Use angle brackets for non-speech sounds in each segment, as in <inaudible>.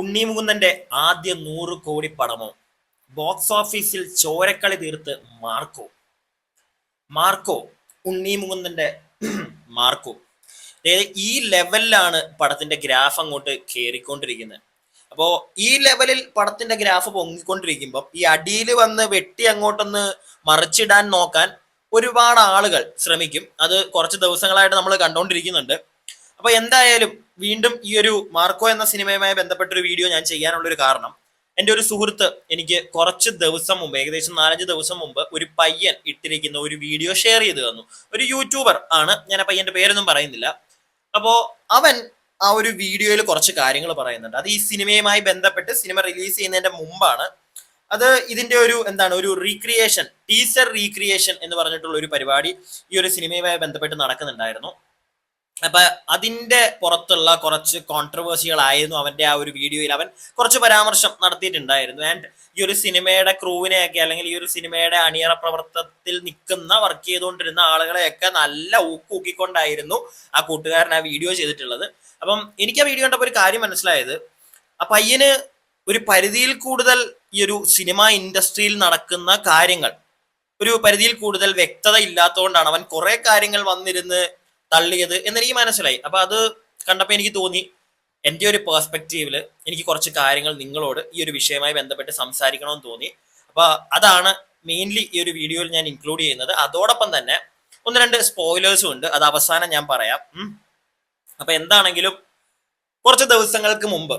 ഉണ്ണി മുകുന്ദന്റെ ആദ്യ നൂറ് കോടി പടമോ ബോക്സ് ഓഫീസിൽ ചോരക്കളി തീർത്ത് മാർക്കോ? മാർക്കോ ഉണ്ണി മുകുന്ദന്റെ <clears throat> മാർക്കോ. അതായത് ഈ ലെവലിലാണ് പടത്തിന്റെ ഗ്രാഫ് അങ്ങോട്ട് കയറിക്കൊണ്ടിരിക്കുന്നത് അപ്പോ ഈ ലെവലിൽ പടത്തിന്റെ ഗ്രാഫ് പൊങ്ങിക്കൊണ്ടിരിക്കുമ്പോൾ ഈ അടിയിൽ വന്ന് വെട്ടി അങ്ങോട്ടൊന്ന് മറിച്ചിടാൻ നോക്കാൻ ഒരുപാട് ആളുകൾ ശ്രമിക്കും. അത് കുറച്ച് ദിവസങ്ങളായിട്ട് നമ്മൾ കണ്ടുകൊണ്ടിരിക്കുന്നുണ്ട് അപ്പൊ എന്തായാലും വീണ്ടും ഈ ഒരു മാർക്കോ എന്ന സിനിമയുമായി ബന്ധപ്പെട്ട ഒരു വീഡിയോ ഞാൻ ചെയ്യാനുള്ള ഒരു കാരണം എന്റെ ഒരു സുഹൃത്ത് എനിക്ക് കുറച്ച് ദിവസം മുമ്പ് ഏകദേശം നാലഞ്ച് ദിവസം മുമ്പ് ഒരു പയ്യൻ ഇട്ടിരിക്കുന്ന ഒരു വീഡിയോ ഷെയർ ചെയ്ത് തന്നു. ഒരു യൂട്യൂബർ ആണ് ഞാൻ ആ പയ്യന്റെ പേരൊന്നും പറയുന്നില്ല. അപ്പോൾ അവൻ ആ ഒരു വീഡിയോയിൽ കുറച്ച് കാര്യങ്ങൾ പറയുന്നുണ്ട്. അത് ഈ സിനിമയുമായി ബന്ധപ്പെട്ട് സിനിമ റിലീസ് ചെയ്യുന്നതിന്റെ മുമ്പാണ്. അത് ഇതിന്റെ ഒരു എന്താണ് ഒരു റീക്രിയേഷൻ ടീസർ റീക്രിയേഷൻ എന്ന് പറഞ്ഞിട്ടുള്ള ഒരു പരിപാടി ഈ ഒരു സിനിമയുമായി ബന്ധപ്പെട്ട് നടക്കുന്നുണ്ടായിരുന്നു. അപ്പൊ അതിന്റെ പുറത്തുള്ള കുറച്ച് കോൺട്രവേഴ്സികളായിരുന്നു അവന്റെ ആ ഒരു വീഡിയോയിൽ അവൻ കുറച്ച് പരാമർശം നടത്തിയിട്ടുണ്ടായിരുന്നു. ആൻഡ് ഈ ഒരു സിനിമയുടെ ക്രൂവിനെയൊക്കെ അല്ലെങ്കിൽ ഈ ഒരു സിനിമയുടെ അണിയറ പ്രവർത്തനത്തിൽ നിൽക്കുന്ന വർക്ക് ചെയ്തുകൊണ്ടിരുന്ന ആളുകളെയൊക്കെ നല്ല ഊക്കൂക്കിക്കൊണ്ടായിരുന്നു ആ കൂട്ടുകാരൻ ആ വീഡിയോ ചെയ്തിട്ടുള്ളത്. അപ്പം എനിക്ക് ആ വീഡിയോ കണ്ടപ്പോൾ ഒരു കാര്യം മനസ്സിലായത്. ആ പയ്യന് ഒരു പരിധിയിൽ കൂടുതൽ ഈ ഒരു സിനിമ ഇൻഡസ്ട്രിയിൽ നടക്കുന്ന കാര്യങ്ങൾ ഒരു പരിധിയിൽ കൂടുതൽ വ്യക്തത ഇല്ലാത്തതുകൊണ്ടാണ് അവൻ കുറെ കാര്യങ്ങൾ വന്നിരുന്ന് തള്ളിയത് എന്നെനിക്ക് മനസ്സിലായി. അപ്പൊ അത് കണ്ടപ്പോൾ എനിക്ക് തോന്നി എന്റെ ഒരു പേഴ്സ്പെക്റ്റീവിൽ എനിക്ക് കുറച്ച് കാര്യങ്ങൾ നിങ്ങളോട് ഈ ഒരു വിഷയവുമായി ബന്ധപ്പെട്ട് സംസാരിക്കണമെന്ന് തോന്നി. അപ്പൊ അതാണ് മെയിൻലി ഈ ഒരു വീഡിയോയിൽ ഞാൻ ഇൻക്ലൂഡ് ചെയ്യുന്നത്. അതോടൊപ്പം തന്നെ ഒന്ന് രണ്ട് സ്പോയിലേഴ്സും ഉണ്ട്. അത് അവസാനം ഞാൻ പറയാം. അപ്പൊ എന്താണെങ്കിലും കുറച്ച് ദിവസങ്ങൾക്ക് മുമ്പ്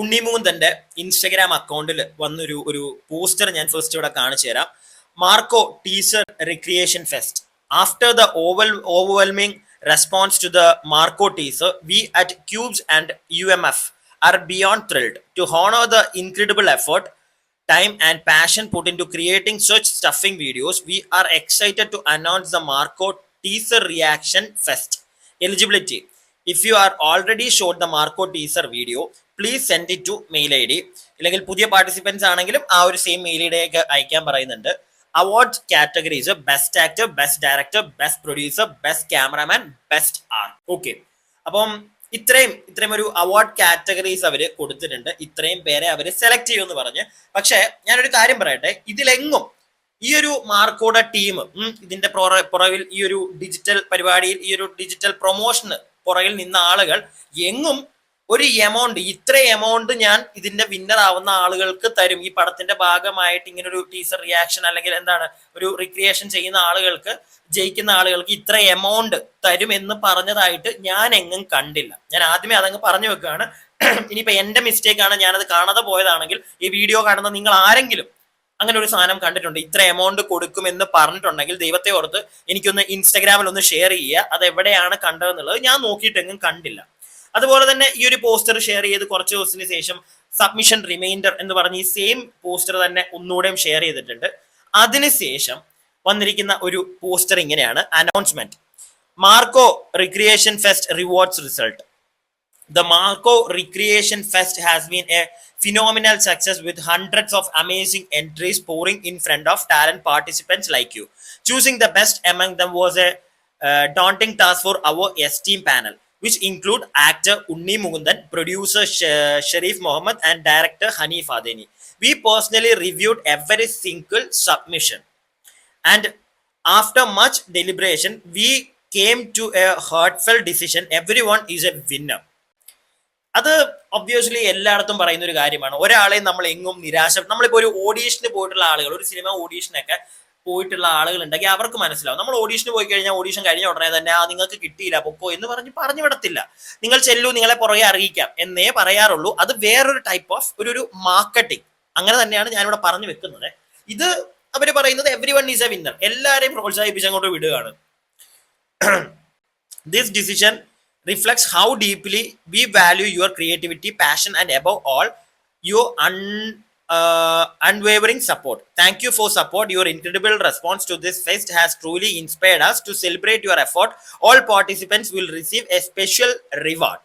ഉണ്ണിമൂന്തന്റെ ഇൻസ്റ്റഗ്രാം അക്കൗണ്ടിൽ വന്നൊരു ഒരു പോസ്റ്റർ ഞാൻ ഫസ്റ്റ് ഇവിടെ കാണിച്ചു തരാം Marco teaser recreation fest after the overwhelming response to the Marco teaser we at Cubes and you are beyond thrilled to honor the incredible effort, time, and passion put into creating such stuffing videos. We are excited to announce the Marco Teaser Reaction Fest. Eligibility If you are already showed the Marco teaser video, please send it to mail ID. ഇല്ലെങ്കിൽ പുതിയ participants ആണെങ്കിലും ആ ഒരു same mail I ഒക്കെ അയക്കാൻ പറയുന്നുണ്ട് award categories best actor best director best producer best cameraman best art okay അപ്പം ഇത്രയും ഇത്രയും ഒരു അവാർഡ് കാറ്റഗറീസ് അവർ കൊടുത്തിട്ടുണ്ട്. ഇത്രയും പേരെ അവർ സെലക്ട് ചെയ്യുമെന്ന് പറഞ്ഞ്. പക്ഷേ ഞാനൊരു കാര്യം പറയട്ടെ. ഇതിലെങ്ങും ഈ ഒരു മാർക്കോട ടീം ഇതിന്റെ പുറവിൽ ഈ ഒരു ഡിജിറ്റൽ പരിപാടിയിൽ ഈ ഒരു ഡിജിറ്റൽ പ്രൊമോഷന് പുറകിൽ നിന്ന ആളുകൾ എങ്ങും ഒരു എമൗണ്ട് ഇത്ര എമൗണ്ട് ഞാൻ ഇതിന്റെ വിന്നർ ആവുന്ന ആളുകൾക്ക് തരും. ഈ പടത്തിന്റെ ഭാഗമായിട്ട് ഇങ്ങനെ ഒരു ടീസർ റിയാക്ഷൻ അല്ലെങ്കിൽ എന്താണ് ഒരു റിക്രിയേഷൻ ചെയ്യുന്ന ആളുകൾക്ക് ജയിക്കുന്ന ആളുകൾക്ക് ഇത്ര എമൗണ്ട് തരും എന്ന് പറഞ്ഞതായിട്ട് ഞാൻ എങ്ങും കണ്ടില്ല. ഞാൻ ആദ്യമേ അതങ്ങ് പറഞ്ഞു വെക്കുകയാണ്. ഇനിയിപ്പോ എന്റെ മിസ്റ്റേക്ക് ആണ് ഞാനത് കാണാതെ പോയതാണെങ്കിൽ ഈ വീഡിയോ കാണുന്ന നിങ്ങൾ ആരെങ്കിലും അങ്ങനെ ഒരു സാധനം കണ്ടിട്ടുണ്ട് ഇത്ര എമൗണ്ട് കൊടുക്കുമെന്ന് പറഞ്ഞിട്ടുണ്ടെങ്കിൽ ദൈവത്തെ ഓർത്ത് എനിക്കൊന്ന് ഇൻസ്റ്റാഗ്രാമിൽ ഒന്ന് ഷെയർ ചെയ്യുക. അത് എവിടെയാണ് കണ്ടതെന്നുള്ളത് ഞാൻ നോക്കിയിട്ടെങ്ങും കണ്ടില്ല. അതുപോലെ തന്നെ ഈ ഒരു പോസ്റ്റർ ഷെയർ ചെയ്ത് കുറച്ച് ദിവസത്തിന് ശേഷം സബ്മിഷൻ റിമൈൻഡർ എന്ന് പറഞ്ഞ് ഈ സെയിം പോസ്റ്റർ തന്നെ ഒന്നുകൂടെയും ഷെയർ ചെയ്തിട്ടുണ്ട്. അതിനുശേഷം വന്നിരിക്കുന്ന ഒരു പോസ്റ്റർ ഇങ്ങനെയാണ്. Announcement Marco recreation fest rewards result the Marco recreation fest has been a phenomenal success with hundreds of amazing entries pouring in front of talent participants like you choosing the best among the was a daunting task for our esteem panel which include actor Unni Mugundan, producer Sh- Sharif Mohammed, and director Hanif Adeni. We personally reviewed every single submission. And after much deliberation, we came to a heartfelt decision. Everyone is a winner. അത് obviously എല്ലായിടത്തും പറയുന്ന ഒരു കാര്യമാണ് ഒരാളെ നമ്മൾ എങ്ങും നിരാശ നമ്മളിപ്പോ ഒരു ഓഡീഷന് പോയിട്ടുള്ള ആളുകൾ ഒരു സിനിമ ഓഡീഷനൊക്കെ പോയിട്ടുള്ള ആളുകൾ ഉണ്ടെങ്കിൽ അവർക്ക് മനസ്സിലാവും. നമ്മൾ ഓഡീഷന് പോയി കഴിഞ്ഞാൽ ഓഡീഷൻ കഴിഞ്ഞ ഉടനെ തന്നെ ആ നിങ്ങൾക്ക് കിട്ടിയില്ല പൊക്കോ എന്ന് പറഞ്ഞ് പറഞ്ഞു വിടത്തില്ല. നിങ്ങൾ ചെല്ലു നിങ്ങളെ പുറകെ അറിയിക്കാം എന്നേ പറയാറുള്ളൂ. അത് വേറൊരു ടൈപ്പ് ഓഫ് ഒരു ഒരു മാർക്കറ്റിംഗ് അങ്ങനെ തന്നെയാണ് ഞാനിവിടെ പറഞ്ഞു വെക്കുന്നത്. ഇത് അവർ പറയുന്നത് every one is a winner എല്ലാവരെയും പ്രോത്സാഹിപ്പിച്ച് അങ്ങോട്ട് വിടുകയാണ്. This decision reflects how deeply we value your creativity passion and above all you un, uh, unwavering support. Thank you for support. Your incredible response to this fest has truly inspired us to celebrate your effort. All participants will receive a special reward.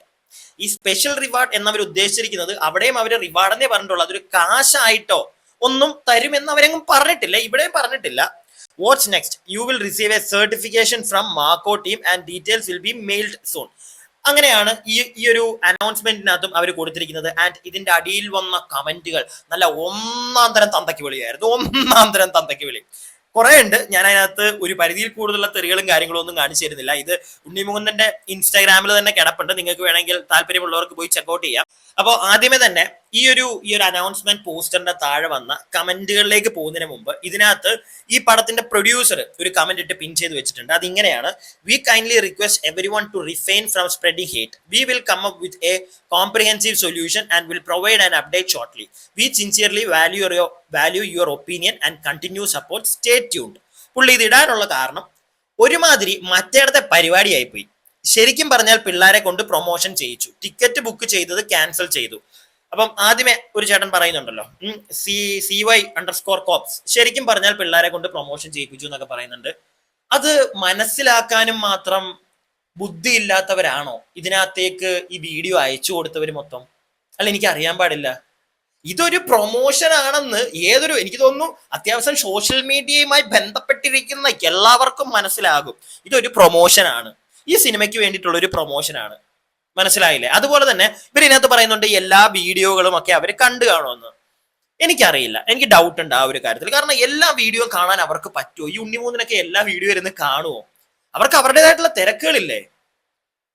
ഈ special reward എന്നവർ ഉദ്ദേശിച്ചിരിക്കുന്നത് അവിടെയും അവർ reward എന്നേ പറഞ്ഞിട്ടുള്ളൂ അതൊരു കാശായിട്ടോ ഒന്നും തരുമെന്ന് അവരെങ്ങും പറഞ്ഞിട്ടില്ല ഇവിടെയും പറഞ്ഞിട്ടില്ല what's next you will receive a certification from Marco team and details will be mailed soon അങ്ങനെയാണ് ഈ ഈ ഒരു അനൗൺസ്മെന്റിനകത്തും അവർ കൊടുത്തിരിക്കുന്നത്. ആൻഡ് ഇതിന്റെ അടിയിൽ വന്ന കമന്റുകൾ. നല്ല ഒന്നാം തരം തന്തയ്ക്ക് വിളിയായിരുന്നു. ഒന്നാം തരം തന്തയ്ക്ക് വിളി. കുറെ ഉണ്ട്. ഞാൻ അതിനകത്ത് ഒരു പരിധിയിൽ കൂടുതലുള്ള തെറികളും കാര്യങ്ങളും ഒന്നും കാണിച്ചു തരുന്നില്ല. ഇത് ഉണ്ണിമുകുന്ദന്റെ ഇൻസ്റ്റാഗ്രാമിൽ തന്നെ കിടപ്പുണ്ട്. നിങ്ങൾക്ക് വേണമെങ്കിൽ താല്പര്യമുള്ളവർക്ക് പോയി ചെക്കൗട്ട് ചെയ്യാം. അപ്പോൾ ആദ്യമേ തന്നെ ഈ ഒരു ഈ ഒരു അനൗൺസ്മെന്റ് പോസ്റ്ററിന്റെ താഴെ വന്ന കമന്റുകളിലേക്ക് പോകുന്നതിന് മുമ്പ് ഇതിനകത്ത് ഈ പടത്തിന്റെ പ്രൊഡ്യൂസർ ഒരു കമന്റ് ഇട്ട് പിൻ ചെയ്ത് വെച്ചിട്ടുണ്ട്. അത് ഇങ്ങനെയാണ് we kindly request every one to refine from spreading hate we will come up with a comprehensive solution and will provide an update shortly we sincerely value your value your opinion and continue support stay tuned പുള്ളി ഇത് ഇടാനുള്ള കാരണം ഒരുമാതിരി മറ്റേടത്തെ പരിപാടിയായി പോയി ശരിക്കും പറഞ്ഞാൽ പിള്ളേരെ കൊണ്ട് പ്രൊമോഷൻ ചെയ്യിച്ചു. ടിക്കറ്റ് ബുക്ക് ചെയ്തത് ക്യാൻസൽ ചെയ്തു. അപ്പം ആദ്യമേ ഒരു ചേട്ടൻ പറയുന്നുണ്ടല്ലോ. C C Y underscore cops ശരിക്കും പറഞ്ഞാൽ പിള്ളേരെ കൊണ്ട് പ്രൊമോഷൻ ചെയ്യിപ്പിച്ചു എന്നൊക്കെ പറയുന്നുണ്ട്. അത് മനസ്സിലാക്കാനും മാത്രം ബുദ്ധി ഇല്ലാത്തവരാണോ ഇതിനകത്തേക്ക് ഈ വീഡിയോ അയച്ചു കൊടുത്തവർ മൊത്തം? അല്ല എനിക്ക് അറിയാൻ പാടില്ല. ഇതൊരു പ്രൊമോഷൻ ആണെന്ന് ഏതൊരു എനിക്ക് തോന്നുന്നു അത്യാവശ്യം സോഷ്യൽ മീഡിയയുമായി ബന്ധപ്പെട്ടിരിക്കുന്ന എല്ലാവർക്കും മനസ്സിലാകും. ഇതൊരു പ്രൊമോഷൻ ആണ്. ഈ സിനിമയ്ക്ക് വേണ്ടിയിട്ടുള്ള ഒരു പ്രൊമോഷൻ ആണ്. മനസ്സിലായില്ലേ? അതുപോലെ തന്നെ ഇവർ ഇതിനകത്ത് പറയുന്നുണ്ട് എല്ലാ വീഡിയോകളും ഒക്കെ അവർ കണ്ടു കാണുമെന്ന്. എനിക്കറിയില്ല. എനിക്ക് ഡൗട്ട് ഉണ്ട് ആ ഒരു കാര്യത്തിൽ. കാരണം എല്ലാ വീഡിയോ കാണാൻ അവർക്ക് പറ്റുമോ? ഈ ഉണ്ണിമൂന്നിനൊക്കെ എല്ലാ വീഡിയോ ഇരുന്ന് കാണുമോ? അവർക്ക് അവരുടേതായിട്ടുള്ള തിരക്കുകളില്ലേ?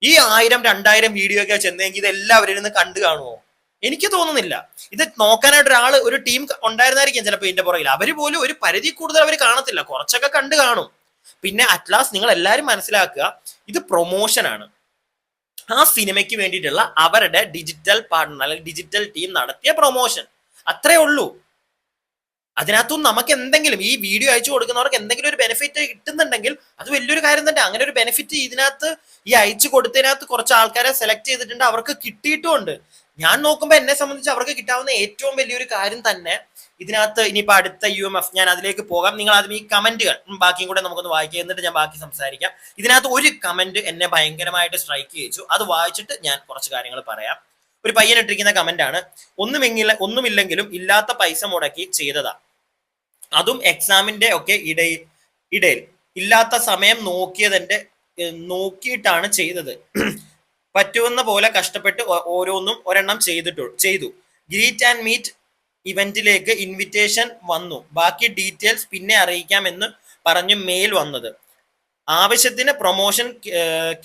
ഈ ആയിരം രണ്ടായിരം വീഡിയോ ഒക്കെ ചെന്നെങ്കിൽ ഇതെല്ലാം അവരിരുന്ന് കണ്ടു കാണുമോ? എനിക്ക് തോന്നുന്നില്ല. ഇത് നോക്കാനായിട്ട് ഒരാൾ ഒരു ടീം ഉണ്ടായിരുന്നായിരിക്കും ചിലപ്പോൾ ഇതിന്റെ പുറകിൽ. അവർ പോലും ഒരു പരിധി കൂടുതൽ അവർ കാണത്തില്ല. കുറച്ചൊക്കെ കണ്ടു കാണും. പിന്നെ അറ്റ്ലാസ് നിങ്ങൾ എല്ലാവരും മനസ്സിലാക്കുക ഇത് പ്രൊമോഷൻ ആണ്. ആ സിനിമയ്ക്ക് വേണ്ടിയിട്ടുള്ള അവരുടെ ഡിജിറ്റൽ പാർട്ണർ അല്ലെങ്കിൽ ഡിജിറ്റൽ ടീം നടത്തിയ പ്രൊമോഷൻ അത്രേ ഉള്ളൂ. അതിനകത്തും നമുക്ക് എന്തെങ്കിലും ഈ വീഡിയോ അയച്ചു കൊടുക്കുന്നവർക്ക് എന്തെങ്കിലും ഒരു ബെനിഫിറ്റ് കിട്ടുന്നുണ്ടെങ്കിൽ അത് വലിയൊരു കാര്യം തന്നെ. അങ്ങനെ ഒരു ബെനിഫിറ്റ് ഇതിനകത്ത് ഈ അയച്ചു കൊടുത്തതിനകത്ത് കുറച്ച് ആൾക്കാരെ സെലക്ട് ചെയ്തിട്ടുണ്ട്. അവർക്ക് കിട്ടിയിട്ടുമുണ്ട്. ഞാൻ നോക്കുമ്പോൾ എന്നെ സംബന്ധിച്ച് അവർക്ക് കിട്ടാവുന്ന ഏറ്റവും വലിയൊരു കാര്യം തന്നെ ഇതിനകത്ത് ഇനിയിപ്പോൾ അടുത്ത യു എം എഫ് ഞാൻ അതിലേക്ക് പോകാം. നിങ്ങൾ ആദ്യം ഈ കമന്റുകൾ ബാക്കിയും കൂടെ നമുക്കൊന്ന് വായിക്കാം. എന്നിട്ട് ഞാൻ ബാക്കി സംസാരിക്കാം. ഇതിനകത്ത് ഒരു കമന്റ് എന്നെ ഭയങ്കരമായിട്ട് സ്ട്രൈക്ക് ചെയ്യിച്ചു. അത് വായിച്ചിട്ട് ഞാൻ കുറച്ച് കാര്യങ്ങൾ പറയാം. ഒരു പയ്യൻ ഇട്ടിരിക്കുന്ന കമന്റ് ആണ്. ഒന്നുമെങ്കില ഒന്നുമില്ലെങ്കിലും ഇല്ലാത്ത പൈസ മുടക്കി ചെയ്തതാ. അതും എക്സാമിന്റെ ഒക്കെ ഇടയിൽ ഇടയിൽ. ഇല്ലാത്ത സമയം നോക്കിയതിന്റെ നോക്കിയിട്ടാണ് ചെയ്തത്. പറ്റുന്ന പോലെ കഷ്ടപ്പെട്ട് ഓരോന്നും ഒരെണ്ണം ചെയ്തിട്ടു ചെയ്തു. ഗ്രീറ്റ് ആൻഡ് മീറ്റ് ഇവന്റിലേക്ക് ഇൻവിറ്റേഷൻ വന്നു. ബാക്കി ഡീറ്റെയിൽസ് പിന്നെ അറിയിക്കാം എന്ന് പറഞ്ഞു മെയിൽ വന്നത്. ആവശ്യത്തിന് പ്രൊമോഷൻ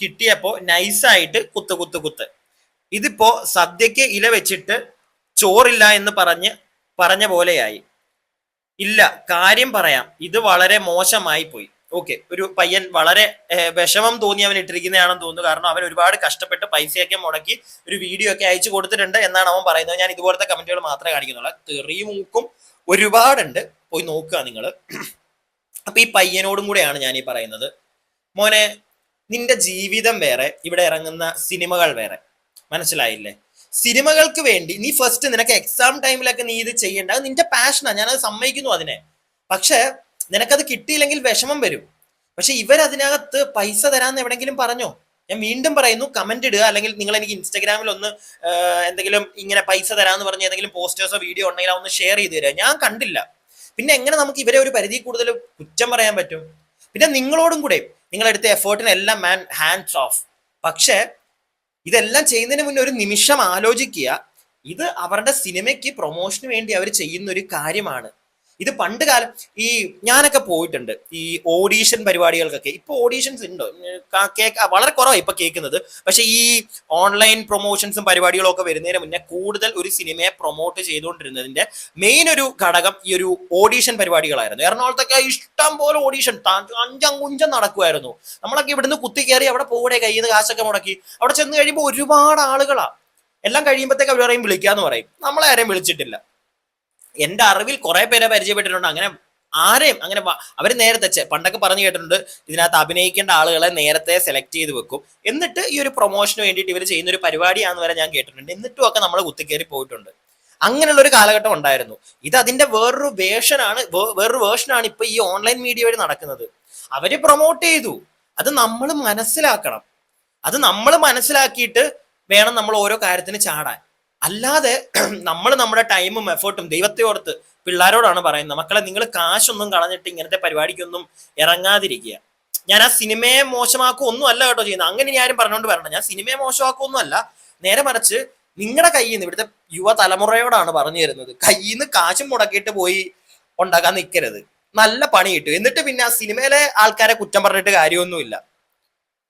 കിട്ടിയപ്പോ നൈസായിട്ട് കുത്ത് കുത്ത് കുത്ത്. ഇതിപ്പോ സദ്യക്ക് ഇല വെച്ചിട്ട് ചോറില്ല എന്ന് പറഞ്ഞ് പറഞ്ഞ പോലെയായി. ഇല്ല കാര്യം പറയാം. ഇത് വളരെ മോശമായി പോയി. ഓക്കെ ഒരു പയ്യൻ വളരെ വിഷമം തോന്നി അവൻ ഇട്ടിരിക്കുന്നതാണെന്ന് തോന്നുന്നു. കാരണം അവൻ ഒരുപാട് കഷ്ടപ്പെട്ട് പൈസയൊക്കെ മുടക്കി ഒരു വീഡിയോ ഒക്കെ അയച്ചു കൊടുത്തിട്ടുണ്ട് എന്നാണ് അവൻ പറയുന്നത്. ഞാൻ ഇതുപോലത്തെ കമന്റുകൾ മാത്രമേ കാണിക്കുന്നുള്ളൂ. തെറിമൂക്കും മൂക്കും ഒരുപാടുണ്ട്. പോയി നോക്കുക നിങ്ങൾ അപ്പൊ ഈ പയ്യനോടും കൂടെയാണ് ഞാൻ ഈ പറയുന്നത്. മോനെ നിന്റെ ജീവിതം വേറെ ഇവിടെ ഇറങ്ങുന്ന സിനിമകൾ വേറെ. മനസ്സിലായില്ലേ? സിനിമകൾക്ക് വേണ്ടി നീ ഫസ്റ്റ് നിനക്ക് എക്സാം ടൈമിലൊക്കെ നീ ഇത് ചെയ്യേണ്ട. നിന്റെ പാഷനാണ് ഞാനത് സമ്മതിക്കുന്നു അതിനെ. പക്ഷെ നിനക്കത് കിട്ടിയില്ലെങ്കിൽ വിഷമം വരും. പക്ഷെ ഇവരതിനകത്ത് പൈസ തരാന്ന് എവിടെങ്കിലും പറഞ്ഞോ? ഞാൻ വീണ്ടും പറയുന്നു കമന്റ് ഇടുക. അല്ലെങ്കിൽ നിങ്ങൾ എനിക്ക് ഇൻസ്റ്റാഗ്രാമിൽ ഒന്ന് എന്തെങ്കിലും ഇങ്ങനെ പൈസ തരാന്ന് പറഞ്ഞ് ഏതെങ്കിലും പോസ്റ്റേഴ്സോ വീഡിയോ ഉണ്ടെങ്കിൽ ഒന്ന് ഷെയർ ചെയ്ത് തരിക ഞാൻ കണ്ടില്ല. പിന്നെ എങ്ങനെ നമുക്ക് ഇവരെ ഒരു പരിധി കൂടുതൽ കുറ്റം പറയാൻ പറ്റും? പിന്നെ നിങ്ങളോടും കൂടെ നിങ്ങളെടുത്ത എഫേർട്ടിനെല്ലാം മാൻ ഹാൻഡ്സ് ഓഫ് പക്ഷേ ഇതെല്ലാം ചെയ്യുന്നതിന് മുന്നേ ഒരു നിമിഷം ആലോചിക്കുക. ഇത് അവരുടെ സിനിമയ്ക്ക് പ്രൊമോഷന് വേണ്ടി അവർ ചെയ്യുന്ന ഒരു കാര്യമാണ്. ഇത് പണ്ട് കാലം ഈ ഞാനൊക്കെ പോയിട്ടുണ്ട് ഈ ഓഡീഷൻ പരിപാടികൾക്കൊക്കെ. ഇപ്പൊ ഓഡീഷൻസ് ഉണ്ടോ? കേക്ക് വളരെ കുറവാണ് ഇപ്പൊ കേൾക്കുന്നത് പക്ഷെ ഈ ഓൺലൈൻ പ്രൊമോഷൻസും പരിപാടികളും ഒക്കെ വരുന്നതിന് മുന്നേ കൂടുതൽ ഒരു സിനിമയെ പ്രൊമോട്ട് ചെയ്തുകൊണ്ടിരുന്നതിന്റെ മെയിൻ ഒരു ഘടകം ഈ ഒരു ഓഡീഷൻ പരിപാടികളായിരുന്നു. എറണാകുളത്തൊക്കെ ഇഷ്ടം പോലെ ഓഡീഷൻ അഞ്ചം കുഞ്ചം നടക്കുമായിരുന്നു നമ്മളൊക്കെ ഇവിടുന്ന് കുത്തി കയറി അവിടെ പോവിടെ കയ്യിൽ നിന്ന് കാശൊക്കെ മുടക്കി. അവിടെ ചെന്ന് കഴിയുമ്പോൾ ഒരുപാട് ആളുകളാണ് എല്ലാം കഴിയുമ്പോഴത്തേക്ക് അവർ പറയും വിളിക്കാന്ന് പറയും. നമ്മളെ ആരെയും വിളിച്ചിട്ടില്ല. എന്റെ അറിവിൽ കുറെ പേരെ പരിചയപ്പെട്ടിട്ടുണ്ട്. അങ്ങനെ ആരെയും അങ്ങനെ അവർ നേരത്തെ പണ്ടൊക്കെ പറഞ്ഞു കേട്ടിട്ടുണ്ട് ഇതിനകത്ത് അഭിനയിക്കേണ്ട ആളുകളെ നേരത്തെ സെലക്ട് ചെയ്ത് വെക്കും. എന്നിട്ട് ഈ ഒരു പ്രൊമോഷന് വേണ്ടിയിട്ട് ഇവർ ചെയ്യുന്ന ഒരു പരിപാടിയാന്ന് വരെ ഞാൻ കേട്ടിട്ടുണ്ട്. എന്നിട്ടും ഒക്കെ നമ്മൾ കുത്തിക്കേറി പോയിട്ടുണ്ട്. അങ്ങനെയുള്ള ഒരു കാലഘട്ടം ഉണ്ടായിരുന്നു. ഇത് അതിന്റെ വേറൊരു വേഷനാണ് വേറൊരു വേർഷനാണ് ഇപ്പൊ ഈ ഓൺലൈൻ മീഡിയ വഴി നടക്കുന്നത്. അവർ പ്രൊമോട്ട് ചെയ്തു. അത് നമ്മൾ മനസ്സിലാക്കണം. അത് നമ്മൾ മനസ്സിലാക്കിയിട്ട് വേണം നമ്മൾ ഓരോ കാര്യത്തിന് ചാടാൻ. അല്ലാതെ <clears throat> നമ്മൾ നമ്മുടെ ടൈമും എഫേർട്ടും ദൈവത്തെ ഓർത്ത് പിള്ളേരോടാണ് പറയുന്നത്. മക്കളെ നിങ്ങൾ കാശൊന്നും കളഞ്ഞിട്ട് ഇങ്ങനത്തെ പരിപാടിക്കൊന്നും ഇറങ്ങാതിരിക്കുക. ഞാൻ ആ സിനിമയെ മോശമാക്കുക അല്ല കേട്ടോ ചെയ്യുന്നത്. അങ്ങനെ ആരും പറഞ്ഞുകൊണ്ട് വരണം ഞാൻ സിനിമയെ മോശമാക്കുക അല്ല നേരെ മറിച്ച് നിങ്ങളുടെ കയ്യിൽ നിന്ന് ഇവിടുത്തെ യുവതലമുറയോടാണ് പറഞ്ഞു തരുന്നത്. കയ്യിൽ നിന്ന് കാശും മുടക്കിയിട്ട് പോയി ഉണ്ടാക്കാൻ നിൽക്കരുത് നല്ല പണി കിട്ടും. എന്നിട്ട് പിന്നെ ആ സിനിമയിലെ ആൾക്കാരെ കുറ്റം പറഞ്ഞിട്ട് കാര്യമൊന്നുമില്ല.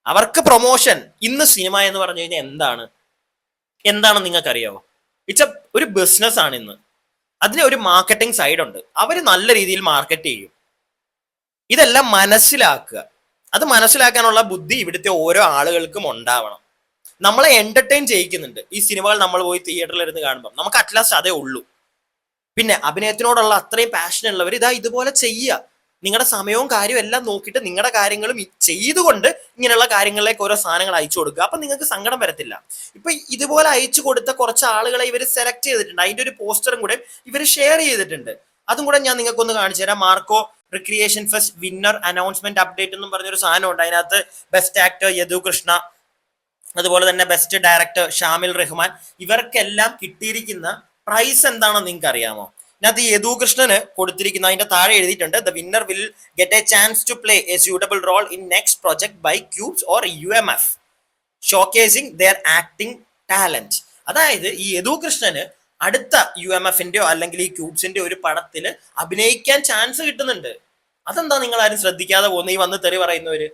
അവർക്ക് പ്രൊമോഷൻ ഇന്ന് സിനിമ എന്ന് പറഞ്ഞു കഴിഞ്ഞാൽ എന്താണ്? എന്താണ് നിങ്ങൾക്ക് അറിയാവോ ഇറ്റ്സ് എ ഒരു ബിസിനസ് ആണ് ഇന്ന്. അതിന് ഒരു മാർക്കറ്റിംഗ് സൈഡ് ഉണ്ട്. അവർ നല്ല രീതിയിൽ മാർക്കറ്റ് ചെയ്യും. ഇതെല്ലാം മനസ്സിലാക്കുക. അത് മനസ്സിലാക്കാനുള്ള ബുദ്ധി ഇവിടുത്തെ ഓരോ ആളുകൾക്കും ഉണ്ടാവണം. നമ്മളെ എന്റർടൈൻ ചെയ്യിക്കുന്നുണ്ട്. ഈ സിനിമകൾ നമ്മൾ പോയി തിയേറ്ററിൽ ഇരുന്ന് കാണുമ്പോൾ നമുക്ക് അറ്റ്ലാസ്റ്റ് അതേ ഉള്ളൂ. പിന്നെ അഭിനയത്തിനോടുള്ള അത്രയും പാഷൻ ഉള്ളവർ ഇതാ ഇതുപോലെ ചെയ്യുക. നിങ്ങളുടെ സമയവും കാര്യവും എല്ലാം നോക്കിയിട്ട് നിങ്ങളുടെ കാര്യങ്ങളും ചെയ്തുകൊണ്ട് ഇങ്ങനെയുള്ള കാര്യങ്ങളിലേക്ക് ഓരോ സാധനങ്ങൾ അയച്ചു കൊടുക്കുക. അപ്പം നിങ്ങൾക്ക് സങ്കടം വരത്തില്ല. ഇപ്പം ഇതുപോലെ അയച്ചു കൊടുത്ത കുറച്ച് ആളുകളെ ഇവർ സെലക്ട് ചെയ്തിട്ടുണ്ട്. അതിന്റെ ഒരു പോസ്റ്ററും കൂടെ ഇവർ ഷെയർ ചെയ്തിട്ടുണ്ട്. അതും കൂടെ ഞാൻ നിങ്ങൾക്കൊന്ന് കാണിച്ചു തരാം. Marco recreation fest winner announcement update എന്നും പറഞ്ഞൊരു സാധനം ഉണ്ട്. അതിനകത്ത് ബെസ്റ്റ് ആക്ടർ യദു കൃഷ്ണ അതുപോലെ തന്നെ ബെസ്റ്റ് ഡയറക്ടർ ഷാമിൽ റഹ്മാൻ ഇവർക്കെല്ലാം കിട്ടിയിരിക്കുന്ന പ്രൈസ് എന്താണെന്ന് നിങ്ങൾക്ക് അറിയാമോ ഇതിനകത്ത് യദു കൃഷ്ണന് കൊടുത്തിരിക്കുന്ന അതിന്റെ താഴെ എഴുതിയിട്ടുണ്ട് the winner will get a chance to play a suitable role in next project by Cubes or U M F showcasing their acting talent അതായത് ഈ യദു കൃഷ്ണന് അടുത്ത യു എം എഫിന്റെയോ അല്ലെങ്കിൽ ഈ ക്യൂബ്സിന്റെ ഒരു പടത്തിൽ അഭിനയിക്കാൻ ചാൻസ് കിട്ടുന്നുണ്ട്. അതെന്താ നിങ്ങൾ ആരും ശ്രദ്ധിക്കാതെ പോകുന്ന? ഈ വന്ന് തെറി പറയുന്നവര്.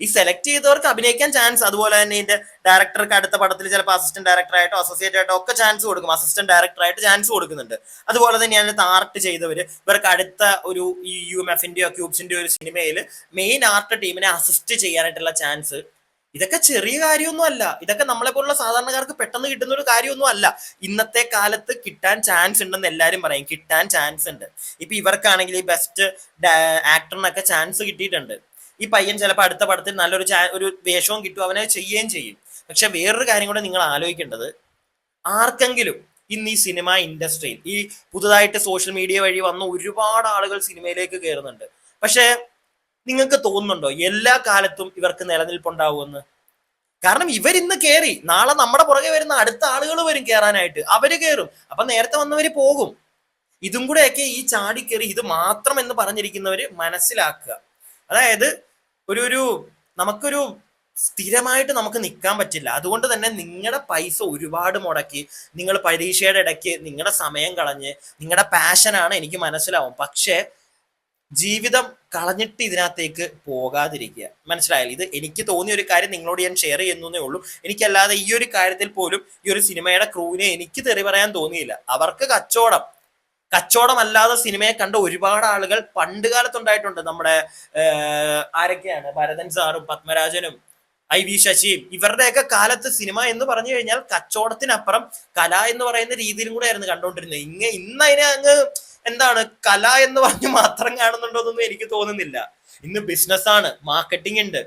ഈ സെലക്ട് ചെയ്തവർക്ക് അഭിനയിക്കാൻ ചാൻസ് അതുപോലെ തന്നെ ഇതിന്റെ ഡയറക്ടർക്ക് അടുത്ത പടത്തിൽ ചിലപ്പോൾ അസിസ്റ്റന്റ് ഡയറക്ടർ ആയിട്ടോ അസോസിയേറ്റ് ആയിട്ടോ ഒക്കെ ചാൻസ് കൊടുക്കും. അസിസ്റ്റന്റ് ഡയറക്ടർ ആയിട്ട് ചാൻസ് കൊടുക്കുന്നുണ്ട്. അതുപോലെ തന്നെ അതിനകത്ത് ആർട്ട് ചെയ്തവർ ഇവർക്ക് അടുത്ത ഒരു ഈ യു എം എഫിന്റെയോ ക്യൂബ്സിന്റെയോ ഒരു സിനിമയിൽ മെയിൻ ആർട്ട് ടീമിനെ അസിസ്റ്റ് ചെയ്യാനായിട്ടുള്ള ചാൻസ് ഇതൊക്കെ ചെറിയ കാര്യമൊന്നും അല്ല. ഇതൊക്കെ നമ്മളെ പോലുള്ള സാധാരണക്കാർക്ക് പെട്ടെന്ന് കിട്ടുന്ന ഒരു കാര്യമൊന്നും അല്ല. ഇന്നത്തെ കാലത്ത് കിട്ടാൻ ചാൻസ് ഉണ്ടെന്ന് എല്ലാവരും പറയും. കിട്ടാൻ ചാൻസ് ഉണ്ട്. ഇപ്പൊ ഇവർക്കാണെങ്കിൽ ഈ ബെസ്റ്റ് ആക്ടറിനൊക്കെ ചാൻസ് കിട്ടിയിട്ടുണ്ട്. ഈ പയ്യൻ ചിലപ്പോൾ അടുത്ത പടത്തിൽ നല്ലൊരു ഒരു വേഷവും കിട്ടും അവനെ ചെയ്യുകയും ചെയ്യും. പക്ഷെ വേറൊരു കാര്യം കൂടെ നിങ്ങൾ ആലോചിക്കേണ്ടത് ആർക്കെങ്കിലും ഇന്ന് ഈ സിനിമ ഇൻഡസ്ട്രിയിൽ ഈ പുതുതായിട്ട് സോഷ്യൽ മീഡിയ വഴി വന്ന ഒരുപാട് ആളുകൾ സിനിമയിലേക്ക് കയറുന്നുണ്ട്. പക്ഷെ നിങ്ങൾക്ക് തോന്നുന്നുണ്ടോ എല്ലാ കാലത്തും ഇവർക്ക് നിലനിൽപ്പുണ്ടാവുമെന്ന്? കാരണം ഇവരിന്ന് കയറി നാളെ നമ്മുടെ പുറകെ വരുന്ന അടുത്ത ആളുകൾ വരും കയറാനായിട്ട് അവർ കയറും അപ്പൊ നേരത്തെ വന്നവര് പോകും. ഇതും കൂടെയൊക്കെ ഈ ചാടി കയറി ഇത് മാത്രം എന്ന് പറഞ്ഞിരിക്കുന്നവര് മനസ്സിലാക്കുക. അതായത് ഒരു ഒരു നമുക്കൊരു സ്ഥിരമായിട്ട് നമുക്ക് നിൽക്കാൻ പറ്റില്ല. അതുകൊണ്ട് തന്നെ നിങ്ങളുടെ പൈസ ഒരുപാട് മുടക്കി നിങ്ങൾ പരീക്ഷയുടെ ഇടയ്ക്ക് നിങ്ങളുടെ സമയം കളഞ്ഞ് നിങ്ങളുടെ പാഷനാണ് എനിക്ക് മനസ്സിലാവും. പക്ഷേ ജീവിതം കളഞ്ഞിട്ട് ഇതിനകത്തേക്ക് പോകാതിരിക്കുക. മനസ്സിലായാലും ഇത് എനിക്ക് തോന്നിയ ഒരു കാര്യം നിങ്ങളോട് ഞാൻ ഷെയർ ചെയ്യുന്നേ ഉള്ളൂ. എനിക്കല്ലാതെ ഈ ഒരു കാര്യത്തിൽ പോലും ഈ ഒരു സിനിമയുടെ ക്രൂവിനെ എനിക്ക് തെറി പറയാൻ തോന്നിയില്ല. അവർക്ക് കച്ചവടം കച്ചവടമല്ലാതെ സിനിമയെ കണ്ട ഒരുപാട് ആളുകൾ പണ്ട് കാലത്തുണ്ടായിട്ടുണ്ട്. നമ്മുടെ ആരൊക്കെയാണ്? ഭരതൻ സാറും പത്മരാജനും ഐ വി ശശിയും. ഇവരുടെയൊക്കെ കാലത്ത് സിനിമ എന്ന് പറഞ്ഞു കഴിഞ്ഞാൽ കച്ചവടത്തിനപ്പുറം കല എന്ന് പറയുന്ന രീതിയിലും കൂടെ ആയിരുന്നു കണ്ടുകൊണ്ടിരുന്നത്. ഇങ്ങ ഇന്ന് അതിനെ അങ്ങ് എന്താണ് കല എന്ന് പറഞ്ഞ് മാത്രം കാണുന്നുണ്ടോന്നൊന്നും എനിക്ക് തോന്നുന്നില്ല. ഇന്ന് ബിസിനസ് ആണ് മാർക്കറ്റിംഗ് ഉണ്ട്.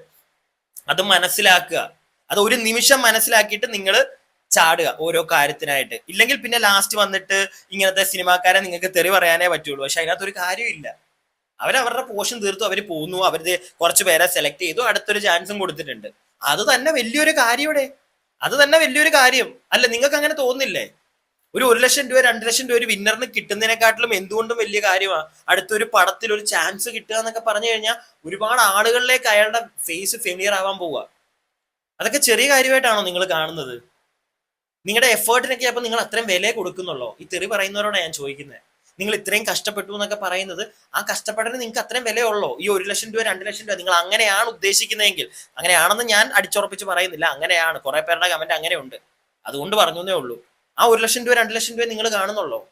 അത് മനസ്സിലാക്കുക. അത് ഒരു നിമിഷം മനസ്സിലാക്കിയിട്ട് നിങ്ങൾ ചാടുക ഓരോ കാര്യത്തിനായിട്ട്. ഇല്ലെങ്കിൽ പിന്നെ ലാസ്റ്റ് വന്നിട്ട് ഇങ്ങനത്തെ സിനിമാക്കാരെ നിങ്ങൾക്ക് തെറി പറയാനേ പറ്റുള്ളൂ. പക്ഷെ അതിനകത്ത് ഒരു കാര്യമില്ല. അവരവരുടെ പോഷൻ തീർത്തു അവർ പോകുന്നു അവരത് കുറച്ച് പേരെ സെലക്ട് ചെയ്തു അടുത്തൊരു ചാൻസും കൊടുത്തിട്ടുണ്ട്. അത് തന്നെ വലിയൊരു കാര്യയുടെ അത് തന്നെ വലിയൊരു കാര്യം. അല്ല നിങ്ങൾക്ക് അങ്ങനെ തോന്നുന്നില്ലേ? ഒരു ഒരു ലക്ഷം രൂപ രണ്ട് ലക്ഷം രൂപ ഒരു വിന്നറിന് കിട്ടുന്നതിനെക്കാട്ടിലും എന്തുകൊണ്ടും വലിയ കാര്യമാണ് അടുത്തൊരു പടത്തിൽ ഒരു ചാൻസ് കിട്ടുക എന്നൊക്കെ പറഞ്ഞു കഴിഞ്ഞാൽ ഒരുപാട് ആളുകളിലേക്ക് അയാളുടെ ഫേസ് ഫെമിലിയർ ആവാൻ പോവുക. അതൊക്കെ ചെറിയ കാര്യമായിട്ടാണോ നിങ്ങൾ കാണുന്നത്? നിങ്ങളുടെ എഫേർട്ടിനൊക്കെ അപ്പൊ നിങ്ങൾ അത്രയും വില കൊടുക്കുന്നുള്ളോ? ഈ തെറി പറയുന്നവരോടാണ് ഞാൻ ചോദിക്കുന്നത് നിങ്ങൾ ഇത്രയും കഷ്ടപ്പെട്ടു എന്നൊക്കെ പറയുന്നത് ആ കഷ്ടപ്പെടലിന് നിങ്ങൾക്ക് അത്രയും വിലയുള്ളൂ ഈ ഒരു ലക്ഷം രൂപ രണ്ട് ലക്ഷം രൂപ നിങ്ങൾ അങ്ങനെയാണ് ഉദ്ദേശിക്കുന്നതെങ്കിൽ അങ്ങനെയാണെന്ന് ഞാൻ അടിച്ചുറപ്പിച്ച് പറയുന്നില്ല. അങ്ങനെയാണ്. കുറെ പേരുടെ കമന്റ് അങ്ങനെയുണ്ട്. അതുകൊണ്ട് പറഞ്ഞേ ഉള്ളൂ. ആ ഒരു ലക്ഷം രൂപ രണ്ട് ലക്ഷം രൂപ നിങ്ങൾ കാണുന്നുള്ളോ?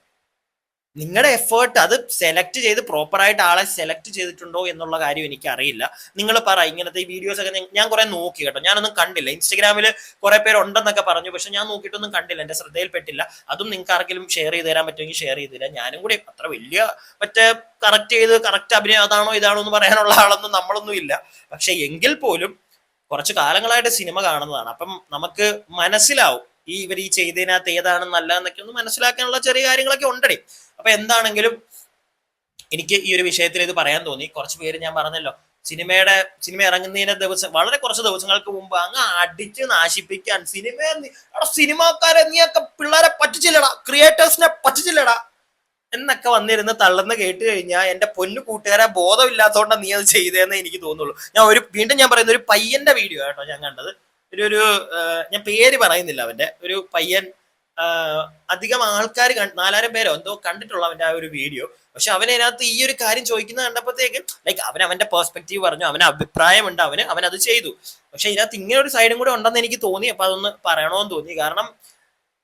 നിങ്ങളുടെ എഫേർട്ട് അത് സെലക്ട് ചെയ്ത് പ്രോപ്പറായിട്ട് ആളെ സെലക്ട് ചെയ്തിട്ടുണ്ടോ എന്നുള്ള കാര്യം എനിക്ക് അറിയില്ല നിങ്ങൾ പറ ഇങ്ങനത്തെ ഈ വീഡിയോസ് ഒക്കെ ഞാൻ കുറെ നോക്കി കേട്ടോ. ഞാനൊന്നും കണ്ടില്ല. ഇൻസ്റ്റഗ്രാമിൽ കുറെ പേര് ഉണ്ടെന്നൊക്കെ പറഞ്ഞു. പക്ഷെ ഞാൻ നോക്കിയിട്ടൊന്നും കണ്ടില്ല. എന്റെ ശ്രദ്ധയിൽപ്പെട്ടില്ല. അതും നിങ്ങൾക്ക് ആർക്കെങ്കിലും ഷെയർ ചെയ്ത് തരാൻ പറ്റുമെങ്കിൽ ഷെയർ ചെയ്ത് തരാം. ഞാനും കൂടി അത്ര വലിയ മറ്റേ കറക്റ്റ് ചെയ്ത് കറക്റ്റ് അഭിനയം അതാണോ ഇതാണോ എന്ന് പറയാനുള്ള ആളൊന്നും നമ്മളൊന്നും ഇല്ല. പക്ഷെ എങ്കിൽ പോലും കുറച്ച് കാലങ്ങളായിട്ട് സിനിമ കാണുന്നതാണ്. അപ്പം നമുക്ക് മനസ്സിലാവും. ഈ ഇവർ ഈ ചെയ്തതിനകത്ത് ഏതാണ് നല്ലതെന്നൊക്കെ ഒന്ന് മനസ്സിലാക്കാനുള്ള ചെറിയ കാര്യങ്ങളൊക്കെ ഉണ്ടടി. അപ്പൊ എന്താണെങ്കിലും എനിക്ക് ഈ ഒരു വിഷയത്തിൽ ഇത് പറയാൻ തോന്നി. കുറച്ച് പേര് ഞാൻ പറഞ്ഞല്ലോ സിനിമയുടെ സിനിമ ഇറങ്ങുന്നതിന്റെ ദിവസം വളരെ കുറച്ച് ദിവസങ്ങൾക്ക് മുമ്പ് അങ്ങ് അടിച്ച് നാശിപ്പിക്കാൻ സിനിമ സിനിമാക്കാരെ നീയൊക്കെ പിള്ളേരെ പറ്റിച്ചില്ലടാ ക്രിയേറ്റേഴ്സിനെ പറ്റിച്ചില്ലടാ എന്നൊക്കെ വന്നിരുന്ന് തള്ളുന്ന കേട്ട് കഴിഞ്ഞാൽ എന്റെ പൊന്നു കൂട്ടുകാരെ ബോധമില്ലാത്തതുകൊണ്ടാണ് നീ അത് ചെയ്തതെന്ന് എനിക്ക് തോന്നുള്ളൂ. ഞാൻ ഒരു വീണ്ടും ഞാൻ പറയുന്ന ഒരു പയ്യന്റെ വീഡിയോ കേട്ടോ ഞാൻ കണ്ടത്. ഒരു ഒരു ഞാൻ പേര് പറയുന്നില്ല അവന്റെ ഒരു പയ്യൻ അധികം ആൾക്കാർ നാലായിരം പേരോ എന്തോ കണ്ടിട്ടുള്ള അവന്റെ ആ ഒരു വീഡിയോ. പക്ഷെ അവൻ അതിനകത്ത് ഈ ഒരു കാര്യം ചോദിക്കുന്നത് കണ്ടപ്പോഴത്തേക്ക് ലൈക്ക് അവൻ അവന്റെ പെർസ്പെക്റ്റീവ് പറഞ്ഞു അവന് അഭിപ്രായമുണ്ട് അവന് അവൻ അത് ചെയ്തു. പക്ഷെ ഇതിനകത്ത് ഇങ്ങനെ ഒരു സൈഡും കൂടെ ഉണ്ടെന്ന് എനിക്ക് തോന്നി അപ്പൊ അതൊന്ന് പറയണമെന്ന് തോന്നി. കാരണം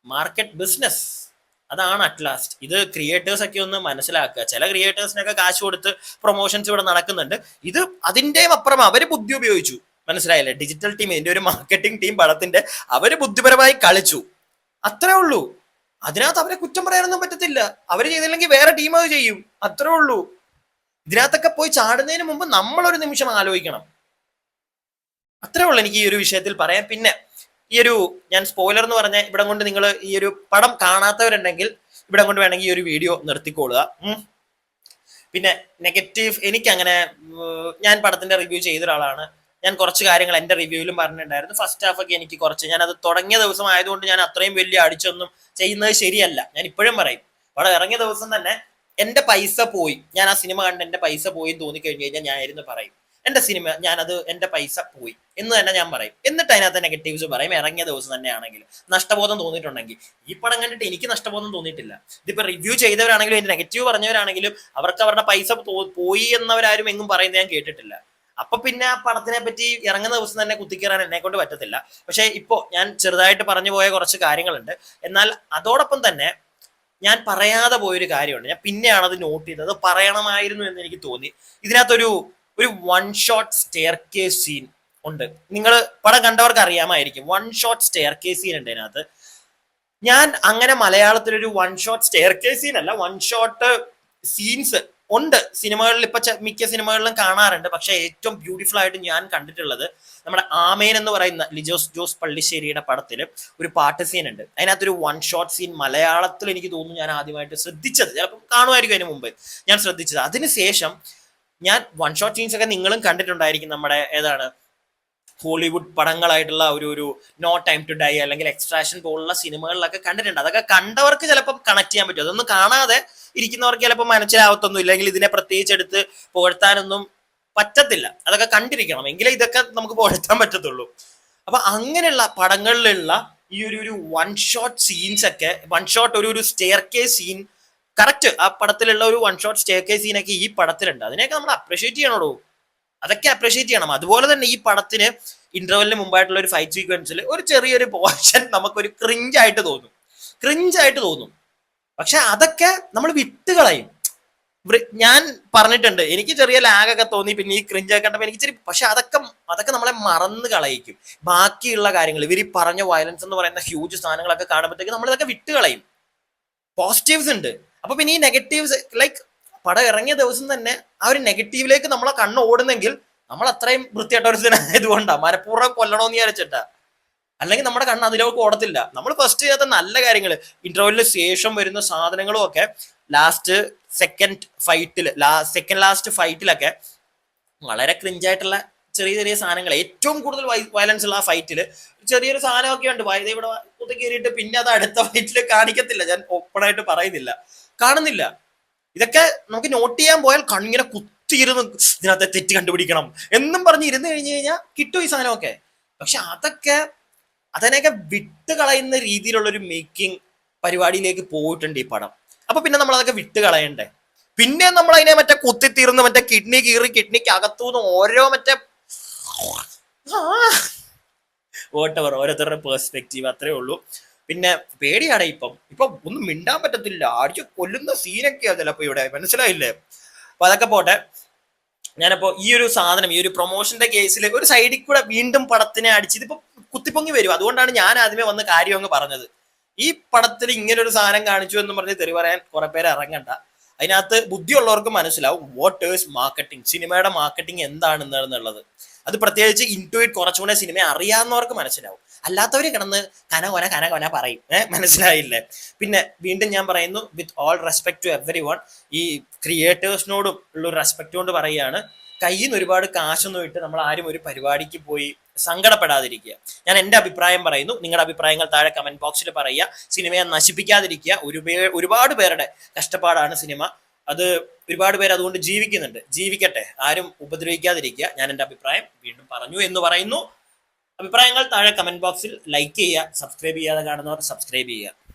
മാർക്കറ്റ് ബിസിനസ് അതാണ് അറ്റ് ലാസ്റ്റ് ഇത് ക്രിയേറ്റേഴ്സ് ഒക്കെ ഒന്ന് മനസ്സിലാക്കുക. ചില ക്രിയേറ്റേഴ്സിനൊക്കെ കാശ് കൊടുത്ത് പ്രൊമോഷൻസ് ഇവിടെ നടക്കുന്നുണ്ട്. ഇത് അതിന്റെയും അപ്പുറം അവർ ബുദ്ധി ഉപയോഗിച്ചു. മനസ്സിലായില്ലേ? ഡിജിറ്റൽ ടീം ഇതിന്റെ ഒരു മാർക്കറ്റിംഗ് ടീം പടത്തിന്റെ അവർ ബുദ്ധിപരമായി കളിച്ചു. അത്രേ ഉള്ളൂ. അതിനകത്ത് അവരെ കുറ്റം പറയാനൊന്നും പറ്റത്തില്ല. അവർ ചെയ്തില്ലെങ്കിൽ വേറെ ടീം അത് ചെയ്യും. അത്രേ ഉള്ളൂ. ഇതിനകത്തൊക്കെ പോയി ചാടുന്നതിന് മുമ്പ് നമ്മൾ ഒരു നിമിഷം ആലോചിക്കണം. അത്രേ ഉള്ളൂ എനിക്ക് ഈ ഒരു വിഷയത്തിൽ പറയാം പിന്നെ ഈ ഒരു ഞാൻ സ്പോയിലർ എന്ന് പറഞ്ഞ ഇവിടെ കൊണ്ട് നിങ്ങൾ ഈ ഒരു പടം കാണാത്തവരുണ്ടെങ്കിൽ ഇവിടെ കൊണ്ട് വേണമെങ്കിൽ ഈ ഒരു വീഡിയോ നിർത്തിക്കൊള്ളുക. പിന്നെ നെഗറ്റീവ് എനിക്ക് അങ്ങനെ ഞാൻ പടത്തിന്റെ റിവ്യൂ ചെയ്ത ഒരാളാണ് ഞാൻ കുറച്ച് കാര്യങ്ങൾ എന്റെ റിവ്യൂവിലും പറഞ്ഞിട്ടുണ്ടായിരുന്നു. ഫസ്റ്റ് ഹാഫ് ഒക്കെ എനിക്ക് കുറച്ച് ഞാൻ അത് തുടങ്ങിയ ദിവസം ആയതുകൊണ്ട് ഞാൻ അത്രയും വലിയ അടിച്ചൊന്നും ചെയ്യുന്നത് ശരിയല്ല. ഞാൻ ഇപ്പോഴും പറയും. അവിടെ ഇറങ്ങിയ ദിവസം തന്നെ എന്റെ പൈസ പോയി. ഞാൻ ആ സിനിമ കണ്ട് എന്റെ പൈസ പോയി എന്ന് തോന്നിക്കഴിഞ്ഞു കഴിഞ്ഞാൽ ഞാൻ ഇരുന്ന് പറയും. എന്റെ സിനിമ ഞാനത് എന്റെ പൈസ പോയി എന്ന് തന്നെ ഞാൻ പറയും. എന്നിട്ട് അതിനകത്ത് നെഗറ്റീവ്സ് പറയും. ഇറങ്ങിയ ദിവസം തന്നെയാണെങ്കിലും നഷ്ടബോധം തോന്നിയിട്ടുണ്ടെങ്കിൽ ഈ പടം കണ്ടിട്ട് എനിക്ക് നഷ്ടബോധം തോന്നിയിട്ടില്ല. ഇതിപ്പോ റിവ്യൂ ചെയ്തവരാണെങ്കിലും എന്റെ നെഗറ്റീവ് പറഞ്ഞവരാണെങ്കിലും അവർക്ക് അവരുടെ പൈസ പോയി എന്നവരാരും എങ്ങും പറയുന്നത് ഞാൻ കേട്ടിട്ടില്ല. അപ്പൊ പിന്നെ ആ പടത്തിനെ പറ്റി ഇറങ്ങുന്ന ദിവസം തന്നെ കുത്തിക്കയറാൻ എന്നെ കൊണ്ട് പറ്റത്തില്ല. പക്ഷെ ഇപ്പോ ഞാൻ ചെറുതായിട്ട് പറഞ്ഞു പോയ കുറച്ച് കാര്യങ്ങളുണ്ട്. എന്നാൽ അതോടൊപ്പം തന്നെ ഞാൻ പറയാതെ പോയൊരു കാര്യമുണ്ട്. ഞാൻ പിന്നെയാണ് അത് നോട്ട് ചെയ്തത്. അത് പറയണമായിരുന്നു എന്ന് എനിക്ക് തോന്നി. ഇതിനകത്തൊരു ഒരു one shot staircase scene ഉണ്ട്. നിങ്ങൾ പടം കണ്ടവർക്ക് അറിയാമായിരിക്കും. One shot staircase scene ഉണ്ട് ഇതിനകത്ത്. ഞാൻ അങ്ങനെ മലയാളത്തിലൊരു one shot staircase scene അല്ല വൺ ഷോട്ട് സീൻസ് ഉണ്ട്. സിനിമകളിൽ ഇപ്പൊ മിക്ക സിനിമകളിലും കാണാറുണ്ട്. പക്ഷെ ഏറ്റവും ബ്യൂട്ടിഫുൾ ആയിട്ട് ഞാൻ കണ്ടിട്ടുള്ളത് നമ്മുടെ ആമേൻ എന്ന് പറയുന്ന ലിജോസ് ജോസ് പള്ളിശ്ശേരിയുടെ പടത്തിൽ ഒരു പാട്ട് സീൻ ഉണ്ട് അതിനകത്തൊരു വൺ ഷോട്ട് സീൻ മലയാളത്തിൽ എനിക്ക് തോന്നുന്നു ഞാൻ ആദ്യമായിട്ട് ശ്രദ്ധിച്ചത്. ചിലപ്പോൾ കാണുമായിരിക്കും അതിന് മുമ്പ് ഞാൻ ശ്രദ്ധിച്ചത്. അതിനുശേഷം ഞാൻ വൺ ഷോട്ട് സീൻസ് ഒക്കെ നിങ്ങളും കണ്ടിട്ടുണ്ടായിരിക്കും നമ്മുടെ ഏതാണ് ഹോളിവുഡ് പടങ്ങളായിട്ടുള്ള ഒരു ഒരു നോ ടൈം ടു ഡൈ അല്ലെങ്കിൽ എക്സ്ട്രാഷൻ പോലുള്ള സിനിമകളിലൊക്കെ കണ്ടിട്ടുണ്ട്. അതൊക്കെ കണ്ടവർക്ക് ചിലപ്പോൾ കണക്ട് ചെയ്യാൻ പറ്റും. അതൊന്നും കാണാതെ ഇരിക്കുന്നവർക്ക് ചിലപ്പോൾ മനസ്സിലാവത്തൊന്നും ഇല്ലെങ്കിൽ ഇതിനെ പ്രത്യേകിച്ച് എടുത്ത് പുകഴ്ത്താനൊന്നും പറ്റത്തില്ല. അതൊക്കെ കണ്ടിരിക്കണം. എങ്കിലേ ഇതൊക്കെ നമുക്ക് പുകഴ്ത്താൻ പറ്റത്തുള്ളൂ. അപ്പൊ അങ്ങനെയുള്ള പടങ്ങളിലുള്ള ഈ ഒരു ഒരു വൺ ഷോട്ട് സീൻസ് ഒക്കെ വൺ ഷോട്ട് ഒരു ഒരു സ്റ്റെയർ കേസ് സീൻ കറക്റ്റ് ആ പടത്തിലുള്ള ഒരു വൺ ഷോട്ട് സ്റ്റെയർ കേസ് സീനൊക്കെ ഈ പടത്തിലുണ്ട്. അതിനെയൊക്കെ നമ്മൾ അപ്രീഷിയേറ്റ് ചെയ്യണോടോ? അതൊക്കെ അപ്രീഷിയേറ്റ് ചെയ്യണം. അതുപോലെ തന്നെ ഈ പടത്തിന് ഇന്റർവെല്ലിന് മുമ്പായിട്ടുള്ള ഒരു ഫൈറ്റ് സീക്വൻസിൽ ഒരു ചെറിയൊരു പോർഷൻ നമുക്കൊരു ക്രിഞ്ചായിട്ട് തോന്നും. ക്രിഞ്ചായിട്ട് തോന്നും. പക്ഷെ അതൊക്കെ നമ്മൾ വിട്ടുകളയും ഞാൻ പറഞ്ഞിട്ടുണ്ട് എനിക്ക് ചെറിയ ലാഗൊക്കെ തോന്നി പിന്നെ ഈ ക്രിഞ്ച് ഒക്കെ കണ്ടപ്പോൾ എനിക്ക് ചെറിയ പക്ഷെ അതൊക്കെ അതൊക്കെ നമ്മളെ മറന്ന് കളയിക്കും. ബാക്കിയുള്ള കാര്യങ്ങൾ ഇവർ ഈ പറഞ്ഞ വയലൻസ് എന്ന് പറയുന്ന ഹ്യൂജ് സാധനങ്ങളൊക്കെ കാണുമ്പോഴത്തേക്ക് നമ്മൾ ഇതൊക്കെ വിട്ടുകളയും പോസിറ്റീവ്സ് ഉണ്ട്. അപ്പൊ പിന്നെ ഈ നെഗറ്റീവ്സ് ലൈക്ക് പടം ഇറങ്ങിയ ദിവസം തന്നെ ആ ഒരു നെഗറ്റീവിലേക്ക് നമ്മളെ കണ്ണ് ഓടുന്നെങ്കിൽ നമ്മൾ അത്രയും വൃത്തിയായിട്ട ഒരു ആയതുകൊണ്ടാ. മനഃപൂർവം കൊല്ലണമെന്ന് വിചാരിച്ചിട്ടാ. അല്ലെങ്കിൽ നമ്മുടെ കണ്ണ് അതിലേക്ക് ഓടത്തില്ല. നമ്മൾ ഫസ്റ്റ് ചെയ്യാത്ത നല്ല കാര്യങ്ങൾ ഇന്റർവ്യൂലിന് ശേഷം വരുന്ന സാധനങ്ങളും ഒക്കെ ലാസ്റ്റ് സെക്കൻഡ് ഫൈറ്റിൽ ലാ സെക്കൻഡ് ലാസ്റ്റ് ഫൈറ്റിലൊക്കെ വളരെ ക്രിഞ്ചായിട്ടുള്ള ചെറിയ ചെറിയ സാധനങ്ങൾ ഏറ്റവും കൂടുതൽ വയലൻസ് ഉള്ള ആ ഫൈറ്റിൽ ചെറിയൊരു സാധനമൊക്കെ ഉണ്ട്. വൈദ്യ ഇവിടെ കുത്തി കയറിയിട്ട് പിന്നെ അത് അടുത്ത ഫൈറ്റിൽ കാണിക്കത്തില്ല. ഞാൻ ഓപ്പണായിട്ട് പറയുന്നില്ല. കാണുന്നില്ല. ഇതൊക്കെ നമുക്ക് നോട്ട് ചെയ്യാൻ പോയാൽ കണ്ണിങ്ങനെ കുത്തിയിരുന്ന് ഇതിനകത്ത് തെറ്റ് കണ്ടുപിടിക്കണം എന്നും പറഞ്ഞ് ഇരുന്ന് കഴിഞ്ഞു കഴിഞ്ഞാൽ കിട്ടും ഈ സാധനമൊക്കെ. പക്ഷെ അതൊക്കെ അതിനെയൊക്കെ വിട്ട് കളയുന്ന രീതിയിലുള്ള ഒരു മേക്കിംഗ് പരിപാടിയിലേക്ക് പോയിട്ടുണ്ട് ഈ പടം. അപ്പൊ പിന്നെ നമ്മൾ അതൊക്കെ വിട്ട് കളയണ്ടേ? പിന്നെ നമ്മൾ അതിനെ മറ്റേ കുത്തിത്തീർന്ന് മറ്റേ കിഡ്നി കീറി കിഡ്നിക്ക് അകത്തുനിന്ന് ഓരോ മറ്റേ വോട്ടവർ ഓരോരുത്തരുടെ പേഴ്സ്പെക്റ്റീവ് അത്രേ ഉള്ളൂ. പിന്നെ പേടിയാണ് ഇപ്പം. ഇപ്പൊ ഒന്നും മിണ്ടാൻ പറ്റത്തില്ല. അടിച്ച് കൊല്ലുന്ന സീനൊക്കെയാ ചിലപ്പോ ഇവിടെ. മനസ്സിലായില്ലേ? അപ്പൊ അതൊക്കെ പോട്ടെ. ഞാനപ്പോ ഈ ഒരു സാധനം ഈ ഒരു പ്രൊമോഷന്റെ കേസിൽ ഒരു സൈഡിൽ കൂടെ വീണ്ടും പടത്തിനെ അടിച്ച് ഇതിപ്പോ കുത്തിപ്പൊങ്ങി വരും. അതുകൊണ്ടാണ് ഞാൻ ആദ്യമേ വന്ന് കാര്യം അങ്ങ് പറഞ്ഞത്. ഈ പടത്തിൽ ഇങ്ങനെ ഒരു സാധനം കാണിച്ചു എന്ന് പറഞ്ഞ് തെറി പറയാൻ കുറെ പേര് ഇറങ്ങണ്ട. അതിനകത്ത് ബുദ്ധിയുള്ളവർക്ക് മനസ്സിലാവും വാട്ട് ഈസ് മാർക്കറ്റിംഗ് സിനിമയുടെ മാർക്കറ്റിംഗ് എന്താണെന്നുള്ളത്. അത് പ്രത്യേകിച്ച് ഇന്റുയിറ്റ് കുറച്ചുകൂടെ സിനിമ അറിയാവുന്നവർക്ക് മനസ്സിലാവും. അല്ലാത്തവർ കിടന്ന് കന കൊന പറയും. ഏഹ് മനസ്സിലായില്ലേ? പിന്നെ വീണ്ടും ഞാൻ പറയുന്നു with all respect to every one ഈ ക്രിയേറ്റേഴ്സിനോടും ഉള്ള റെസ്പെക്ട് കൊണ്ട് പറയുകയാണ് കയ്യിൽ നിന്ന് ഒരുപാട് കാശൊന്നും ഇട്ട് നമ്മൾ ആരും ഒരു പരിപാടിക്ക് പോയി സങ്കടപ്പെടാതിരിക്കുക. ഞാൻ എന്റെ അഭിപ്രായം പറയുന്നു. നിങ്ങളുടെ അഭിപ്രായങ്ങൾ താഴെ കമന്റ് ബോക്സിൽ പറയുക. സിനിമയെ നശിപ്പിക്കാതിരിക്കുക. ഒരു ഒരുപാട് പേരുടെ കഷ്ടപ്പാടാണ് സിനിമ. അത് ഒരുപാട് പേര് അതുകൊണ്ട് ജീവിക്കുന്നുണ്ട്. ജീവിക്കട്ടെ. ആരും ഉപദ്രവിക്കാതിരിക്കുക. ഞാൻ എന്റെ അഭിപ്രായം വീണ്ടും പറഞ്ഞു എന്ന് പറയുന്നു. അഭിപ്രായങ്ങൾ താഴെ കമന്റ് ബോക്സിൽ ലൈക്ക് ചെയ്യുക. സബ്സ്ക്രൈബ് ചെയ്യാതെ കാണുന്നവർ സബ്സ്ക്രൈബ് ചെയ്യുക.